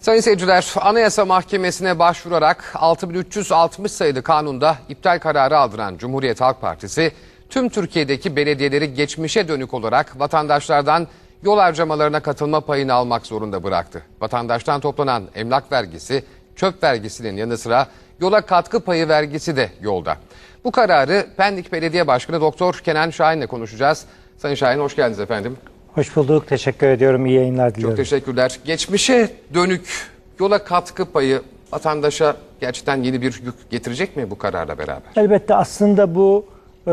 Sayın seyirciler, Anayasa Mahkemesi'ne başvurarak 6360 sayılı kanunda iptal kararı aldıran Cumhuriyet Halk Partisi, tüm Türkiye'deki belediyeleri geçmişe dönük olarak vatandaşlardan yol harcamalarına katılma payını almak zorunda bıraktı. Vatandaştan toplanan emlak vergisi, çöp vergisinin yanı sıra yola katkı payı vergisi de yolda. Bu kararı Pendik Belediye Başkanı Doktor Kenan Şahin'le konuşacağız. Sayın Şahin hoş geldiniz efendim. Hoş bulduk. Teşekkür ediyorum. İyi yayınlar Çok diliyorum. teşekkürler. Geçmişe dönük yola katkı payı vatandaşa gerçekten yeni bir yük getirecek mi bu kararla beraber? Elbette aslında bu e,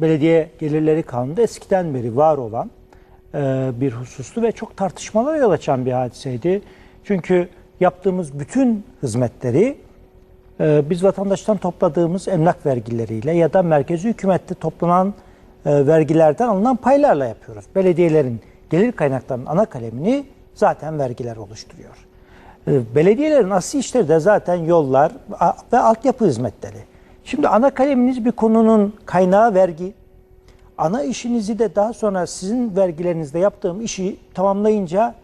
belediye gelirleri kanunu eskiden beri var olan e, bir husustu ve çok tartışmalara yol açan bir hadiseydi. Çünkü yaptığımız bütün hizmetleri e, biz vatandaştan topladığımız emlak vergileriyle ya da merkezi hükümette toplanan e, vergilerden alınan paylarla yapıyoruz. Belediyelerin gelir kaynaklarının ana kalemini zaten vergiler oluşturuyor. E, Belediyelerin asli işleri de zaten yollar ve altyapı hizmetleri. Şimdi ana kaleminiz bir konunun kaynağı vergi. Ana işinizi de daha sonra sizin vergilerinizde yaptığım işi tamamlayınca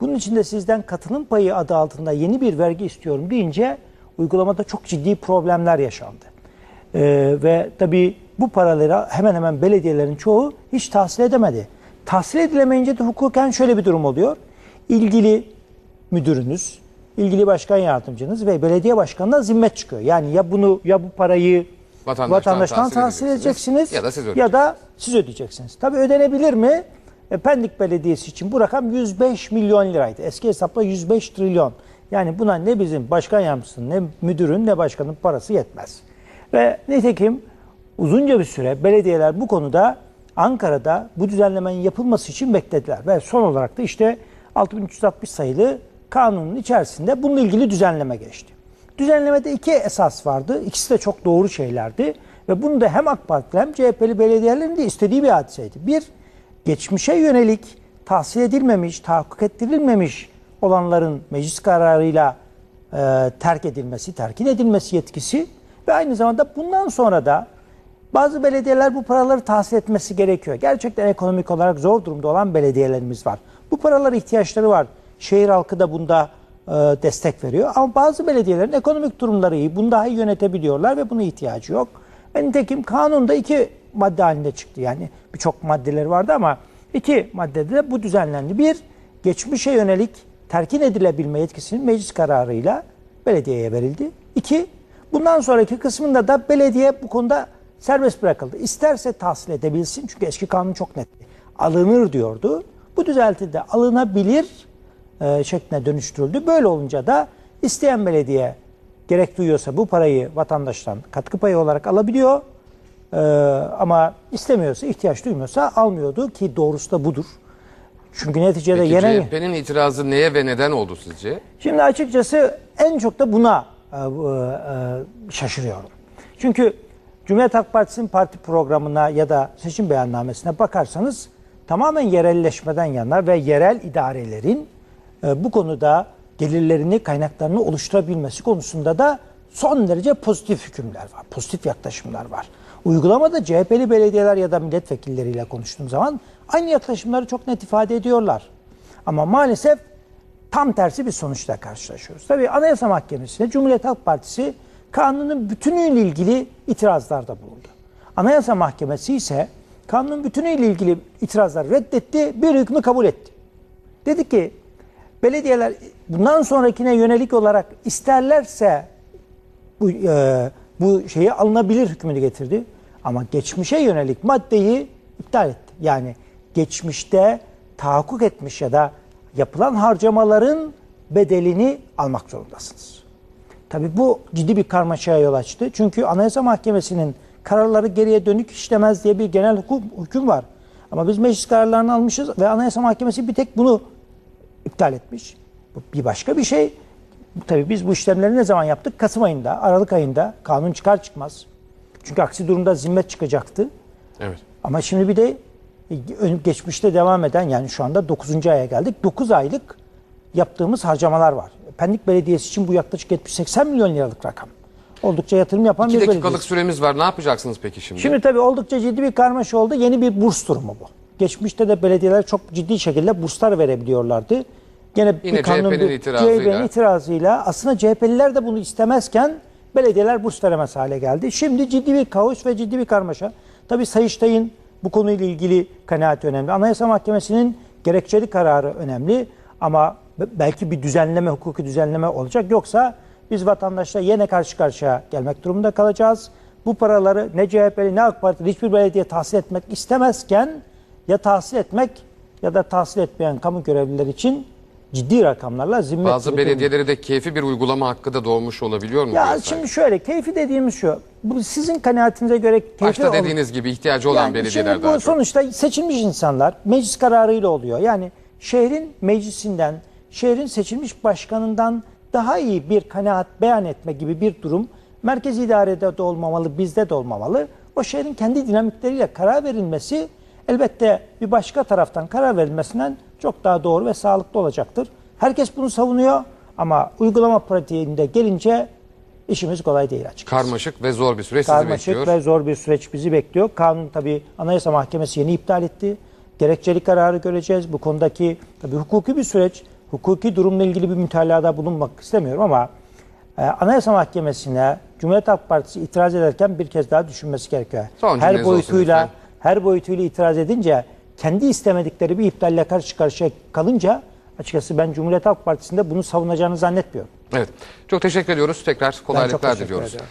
bunun için de sizden katılım payı adı altında yeni bir vergi istiyorum deyince uygulamada çok ciddi problemler yaşandı. Ee, ve tabii bu paraları hemen hemen belediyelerin çoğu hiç tahsil edemedi. Tahsil edilemeyince de hukuken şöyle bir durum oluyor. İlgili müdürünüz, ilgili başkan yardımcınız ve belediye başkanına zimmet çıkıyor. Yani ya bunu ya bu parayı Vatandaştan vatandaştan, tahsil edeceksiniz ya da siz ya da siz ödeyeceksiniz. Tabii ödenebilir mi? E, Pendik Belediyesi için bu rakam 105 milyon liraydı. Eski hesapla 105 trilyon. Yani buna ne bizim başkan yardımcısının, ne müdürün, ne başkanın parası yetmez. Ve nitekim uzunca bir süre belediyeler bu konuda Ankara'da bu düzenlemenin yapılması için beklediler. Ve son olarak da işte 6360 sayılı kanunun içerisinde bununla ilgili düzenleme geçti. Düzenlemede iki esas vardı. İkisi de çok doğru şeylerdi. Ve bunu da hem AK Partili hem CHP'li belediyelerin de istediği bir hadiseydi. Bir, geçmişe yönelik tahsil edilmemiş, tahakkuk ettirilmemiş olanların meclis kararıyla e, terk edilmesi, terkin edilmesi yetkisi ve aynı zamanda bundan sonra da bazı belediyeler bu paraları tahsil etmesi gerekiyor. Gerçekten ekonomik olarak zor durumda olan belediyelerimiz var. Bu paralara ihtiyaçları var. Şehir halkı da bunda e, destek veriyor. Ama bazı belediyelerin ekonomik durumları iyi. Bunu daha iyi yönetebiliyorlar ve buna ihtiyacı yok. Ve nitekim kanunda iki madde halinde çıktı. Yani birçok maddeleri vardı ama iki maddede de bu düzenlendi. Bir, geçmişe yönelik terkin edilebilme yetkisinin meclis kararıyla belediyeye verildi. İki, bundan sonraki kısmında da belediye bu konuda serbest bırakıldı. İsterse tahsil edebilsin çünkü eski kanun çok netti. Alınır diyordu. Bu düzelti de alınabilir e, şekline dönüştürüldü. Böyle olunca da isteyen belediye gerek duyuyorsa bu parayı vatandaştan katkı payı olarak alabiliyor. E, ama istemiyorsa, ihtiyaç duymuyorsa almıyordu ki doğrusu da budur. Çünkü neticede Peki yerel... CHP'nin itirazı neye ve neden oldu sizce? Şimdi açıkçası en çok da buna şaşırıyorum. Çünkü Cumhuriyet Halk Partisi'nin parti programına ya da seçim beyannamesine bakarsanız tamamen yerelleşmeden yana ve yerel idarelerin e, bu konuda gelirlerini, kaynaklarını oluşturabilmesi konusunda da son derece pozitif hükümler var, pozitif yaklaşımlar var. Uygulamada CHP'li belediyeler ya da milletvekilleriyle konuştuğum zaman aynı yaklaşımları çok net ifade ediyorlar. Ama maalesef tam tersi bir sonuçla karşılaşıyoruz. Tabii Anayasa Mahkemesi'ne Cumhuriyet Halk Partisi kanunun bütünüyle ilgili itirazlarda bulundu. Anayasa Mahkemesi ise kanunun bütünüyle ilgili itirazları reddetti, bir hükmü kabul etti. Dedi ki belediyeler bundan sonrakine yönelik olarak isterlerse bu, e, bu şeyi alınabilir hükmünü getirdi. Ama geçmişe yönelik maddeyi iptal etti. Yani geçmişte tahakkuk etmiş ya da yapılan harcamaların bedelini almak zorundasınız. Tabii bu ciddi bir karmaşaya yol açtı. Çünkü Anayasa Mahkemesi'nin kararları geriye dönük işlemez diye bir genel hukuk, hüküm var. Ama biz meclis kararlarını almışız ve Anayasa Mahkemesi bir tek bunu iptal etmiş. Bu bir başka bir şey. Tabii biz bu işlemleri ne zaman yaptık? Kasım ayında, Aralık ayında kanun çıkar çıkmaz. Çünkü aksi durumda zimmet çıkacaktı. Evet. Ama şimdi bir de geçmişte devam eden yani şu anda 9. aya geldik. 9 aylık yaptığımız harcamalar var. Pendik Belediyesi için bu yaklaşık 70-80 milyon liralık rakam. Oldukça yatırım yapan İki bir dakikalık belediye. süremiz var. Ne yapacaksınız peki şimdi? Şimdi tabii oldukça ciddi bir karmaşa oldu. Yeni bir burs durumu bu. Geçmişte de belediyeler çok ciddi şekilde burslar verebiliyorlardı. Gene Yine bir kanun CHP'nin itirazıyla. CHP'nin itirazıyla aslında CHP'liler de bunu istemezken belediyeler burs veremez hale geldi. Şimdi ciddi bir kaos ve ciddi bir karmaşa. Tabii Sayıştay'ın bu konuyla ilgili kanaati önemli. Anayasa Mahkemesi'nin gerekçeli kararı önemli ama be- belki bir düzenleme, hukuki düzenleme olacak. Yoksa biz vatandaşla yine karşı karşıya gelmek durumunda kalacağız. Bu paraları ne CHP'li ne AK Partili hiçbir belediye tahsil etmek istemezken ya tahsil etmek ya da tahsil etmeyen kamu görevlileri için ciddi rakamlarla zimmet Bazı belediyelere de keyfi bir uygulama hakkı da doğmuş olabiliyor mu? Ya diyor şimdi şöyle keyfi dediğimiz şu. Bu sizin kanaatinize göre keyfi Başta dediğiniz gibi ihtiyacı olan Yani belediyeler şimdi daha bu çok. sonuçta seçilmiş insanlar meclis kararıyla oluyor. Yani şehrin meclisinden, şehrin seçilmiş başkanından daha iyi bir kanaat beyan etme gibi bir durum merkez idarede de olmamalı, bizde de olmamalı. O şehrin kendi dinamikleriyle karar verilmesi elbette bir başka taraftan karar verilmesinden çok daha doğru ve sağlıklı olacaktır. Herkes bunu savunuyor ama uygulama pratiğinde gelince işimiz kolay değil açıkçası. Karmaşık ve zor bir süreç sizi Karmaşık bekliyor. ve zor bir süreç bizi bekliyor. Kanun tabii Anayasa Mahkemesi yeni iptal etti. Gerekçeli kararı göreceğiz. Bu konudaki tabii hukuki bir süreç. Hukuki durumla ilgili bir mütalada bulunmak istemiyorum ama e, Anayasa Mahkemesi'ne Cumhuriyet Halk Partisi itiraz ederken bir kez daha düşünmesi gerekiyor. Son her boyutuyla her boyutuyla itiraz edince kendi istemedikleri bir ihtalle karşı karşıya kalınca açıkçası ben Cumhuriyet Halk Partisi'nde bunu savunacağını zannetmiyorum. Evet. Çok teşekkür ediyoruz. Tekrar kolaylıklar diliyoruz. ediyorum.